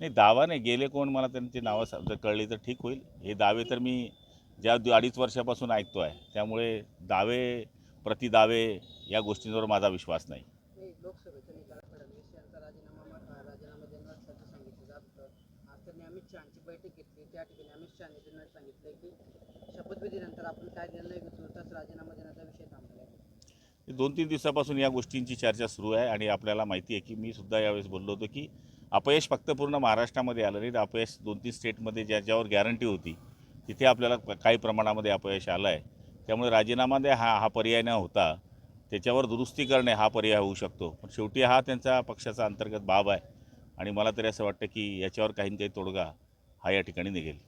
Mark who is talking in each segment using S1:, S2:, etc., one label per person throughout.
S1: नाही दावा नाही गेले कोण? मला त्यांची नावं सा- जर कळली तर ठीक होईल. हे दावे तर मी ज्या अडीच वर्षापासून ऐकतो आहे त्यामुळे दावे प्रतिदावे या गोष्टींवर माझा विश्वास नाही.
S2: नाही लोकसभेच्या निकाल फडणवीस यांचा राजीनामा मा- राजीनामा देणार असल्याचं सांगितलं जात. होतं आज त्यांनी अमित शहाची बैठक घेतली. त्या ठिकाणी अमित शहाने त्यांना सांगितलं की शपथविधीनंतर आपण काय निर्णय घेतो तसं राजीनामा देण्याचा विषय थांबला आहे.
S1: दोन तीन दिवसापासून या गोष्टींची चर्चा सुरू आहे आणि आपल्याला माहिती आहे की मी सुद्धा यावेळेस बोललो होतो की अपयश फक्त पूर्ण महाराष्ट्रामध्ये आलं नाही. तर अपयश दोन तीन स्टेटमध्ये ज्याच्यावर गॅरंटी होती तिथे आपल्याला काही प्रमाणामध्ये अपयश आलं आहे त्यामुळे राजीनामा द्या हा हा पर्याय न होता त्याच्यावर दुरुस्ती करणे हा पर्याय होऊ शकतो. पण शेवटी हा त्यांचा पक्षाचा अंतर्गत बाब आहे आणि मला तरी असं वाटतं की याच्यावर काही ना काही तोडगा हा या ठिकाणी निघेल.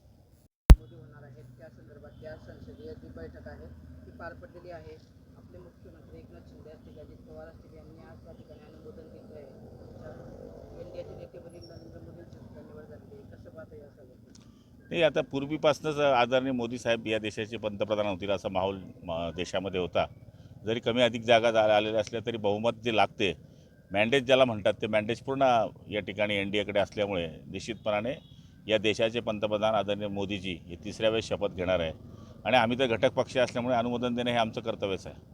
S2: पार पडलेली आहे. आपले मुख्यमंत्री एकनाथ शिंदे असतील अजित पवार असतील यांनी आज त्या ठिकाणी अनुमोदन घेतलं आहे एनडीएचे नेतेपदी नरेंद्र मोदींची सुद्धा निवड झालेली आहे कसं पाहता या सगळं
S1: नाही आता पूर्वीपासूनच आदरणीय मोदी साहेब या देशाचे पंतप्रधान होतील असा माहोल म- देशामध्ये होता. जरी कमी अधिक जागा जा आलेल्या असल्या तरी बहुमत जे लागते मॅन्डेज ज्याला म्हणतात ते मॅन्डेज पूर्ण या ठिकाणी एन डी एकडे असल्यामुळे निश्चितपणाने या देशाचे पंतप्रधान आदरणीय मोदीजी हे तिसऱ्या वेळेस शपथ घेणार आहे. आणि आम्ही तर घटक पक्ष असल्यामुळे अनुमोदन देणे हे आमचं कर्तव्यच आहे.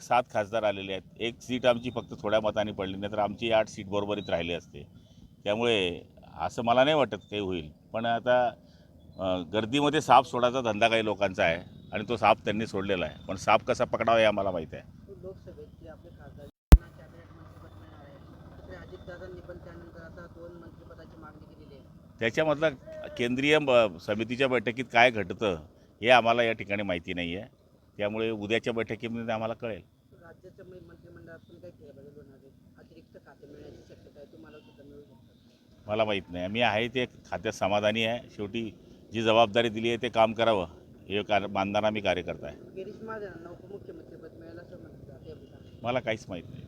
S1: सात खासदार आलेले आहेत. एक सीट आमची फक्त थोड्या मताने पडली नाही तर आमची आठ सीट बरोबरीत राहिली असते. त्यामुळे असं मला नाही वाटत काही होईल. पण आता गर्दीमध्ये साप सोडायचा धंदा काही लोकांचा आहे आणि तो साप त्यांनी सोडलेला आहे. पण साप कसा पकडावा हे आम्हाला माहीत आहे. त्याच्यामधलं केंद्रीय ब- समितीच्या बैठकीत काय घडतं हे आम्हाला या ठिकाणी माहिती नाही आहे त्यामुळे उद्याच्या बैठकीमध्ये आम्हाला कळेल.
S2: राज्याच्या मै- मंत्रिमंडळात पण काही होणार आहे अतिरिक्त खाते मिळण्याची शक्यता आहे तुम्हाला सुद्धा मिळू शकतात.
S1: मला माहीत नाही. मी आहे ते खात्यात समाधानी आहे. शेवटी जी जबाबदारी दिली आहे ते काम करावं. हे कार मानणारा मी कार्यकर्ता आहे.
S2: गिरीश महाजनांना उपमुख्यमंत्रीपद मिळेल असं म्हणतात ते
S1: मला काहीच माहीत नाही.